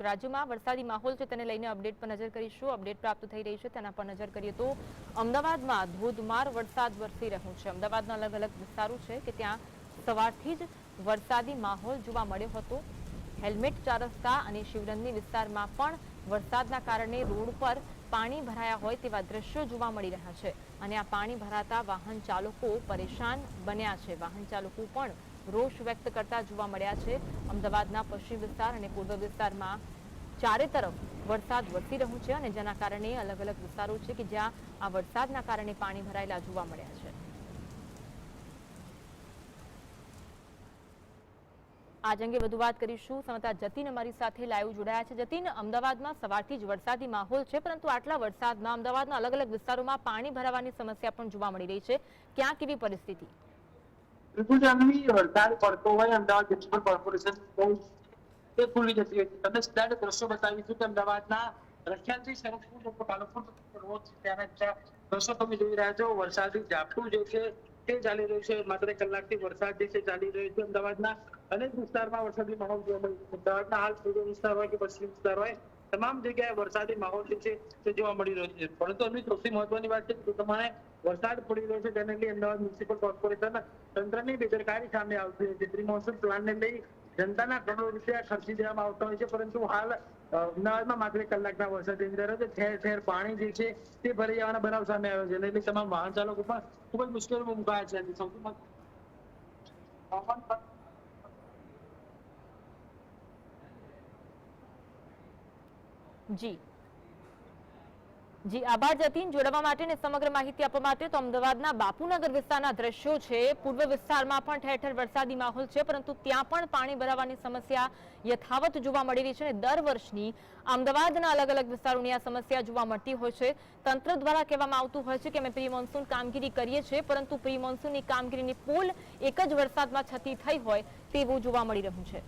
તો રાજ્યમાં વરસાદી માહોલ છે તેને લઈને અપડેટ પર નજર કરીશું. અપડેટ પ્રાપ્ત થઈ રહી છે, તેના પર નજર કરીએ તો અમદાવાદમાં ધોધમાર વરસાદ વરસી રહ્યો છે. અમદાવાદના અલગ અલગ વિસ્તારો છે કે ત્યાં સવારથી જ વરસાદી માહોલ જોવા મળ્યો હતો. હેલ્મેટ ચાર રસ્તા અને શિવરંજની વિસ્તારમાં પણ વરસાદના કારણે રોડ પર પાણી ભરાયા હોય તેવા દ્રશ્યો જોવા મળી રહ્યા છે. અને આ પાણી ભરાતા વાહન ચાલકો પરેશાન બન્યા છે. વાહન ચાલકો પણ રોષ વ્યક્ત કરતા જોવા મળ્યા છે. અમદાવાદના પશ્ચિમ વિસ્તાર અને પૂર્વ વિસ્તારમાં ચારે તરફ વરસાદ વરસી રહ્યો છે અને જેના કારણે અલગ અલગ વિસ્તારો છે કે જ્યાં આ વરસાદના કારણે પાણી ભરાયેલા જોવા મળ્યા છે. આજ અંગે વધુ વાત કરીશું. સમતા જતીન અમારી સાથે લાઈવ જોડાયા છે. જતીન, અમદાવાદમાં સવારથી જ વરસાદી માહોલ છે, પરંતુ આટલા વરસાદમાં અમદાવાદના અલગ અલગ વિસ્તારોમાં પાણી ભરાવાની સમસ્યા પણ જોવા મળી રહી છે. ક્યાં કેવી પરિસ્થિતિ? બિલકુલ જાનવી વરસાદ પડતો હોય અમદાવાદ મ્યુનિસિપલ કોર્પોરેશન બહુ તે ખુલ્લી જતી હોય છે તમને સીધા દ્રશ્યો બતાવીશું કે અમદાવાદના રખિયાલથી શરફપુર પાલનપુર રોડ ત્યાંના દ્રશ્યો તમે જોઈ રહ્યા છો વરસાદી ઝાપટું જે છે તે ચાલી રહ્યું છે માત્ર કલાકથી વરસાદ જે છે ચાલી રહ્યો છે અમદાવાદના અનેક વિસ્તારમાં વરસાદી માહોલ જોવા મળ્યો અમદાવાદના હાલ પૂર્વ વિસ્તાર હોય કે પશ્ચિમ વિસ્તાર હોય તમામ જગ્યાએ વરસાદી માહોલ છે, તે જોવા મળી રહ્યો છે. પરંતુ એમની સૌથી મહત્વની વાત છે કે પ્રમાણે વરસાદ પડી રહ્યો છે તેને લઈ અમદાવાદ મ્યુનિસિપલ કોર્પોરેશન તંત્રની બેદરકારી સામે આવતી હોય છે. પ્રી મોન્સૂન પ્લાનને લઈ જનતાના કરોડો રૂપિયા ખર્ચી દેવામાં આવતા હોય છે, પરંતુ હાલ અમદાવાદમાં માત્ર કલાકના વરસાદની અંદર ઠેર ઠેર પાણી જે છે, તે ભરી જવાના બનાવ સામે આવ્યો છે. એટલે તમામ વાહન ચાલકો પણ ખૂબ જ મુશ્કેલીમાં મુકાયા છે. સૌથી જી. જી, આભાર જતીન. જોડવા માટે સમગ્ર માહિતી આપવા માટે તો અમદાવાદના બાપુનગર વિસ્તારના દ્રશ્યો છે. પૂર્વ વિસ્તારમાં પણ ઠેર ઠેર વરસાદી માહોલ છે, પરંતુ ત્યાં પણ પાણી ભરાવાની સમસ્યા યથાવત જોવા મળી રહી છે અને દર વર્ષની અમદાવાદના અલગ અલગ વિસ્તારોની આ સમસ્યા જોવા મળતી હોય છે. તંત્ર દ્વારા કહેવામાં આવતું હોય છે કે અમે પ્રી મોન્સૂન કામગીરી કરીએ છીએ, પરંતુ પ્રી મોન્સૂનની કામગીરીની પોલ એક જ વરસાદમાં છતી થઈ હોય તેવું જોવા મળી રહ્યું છે.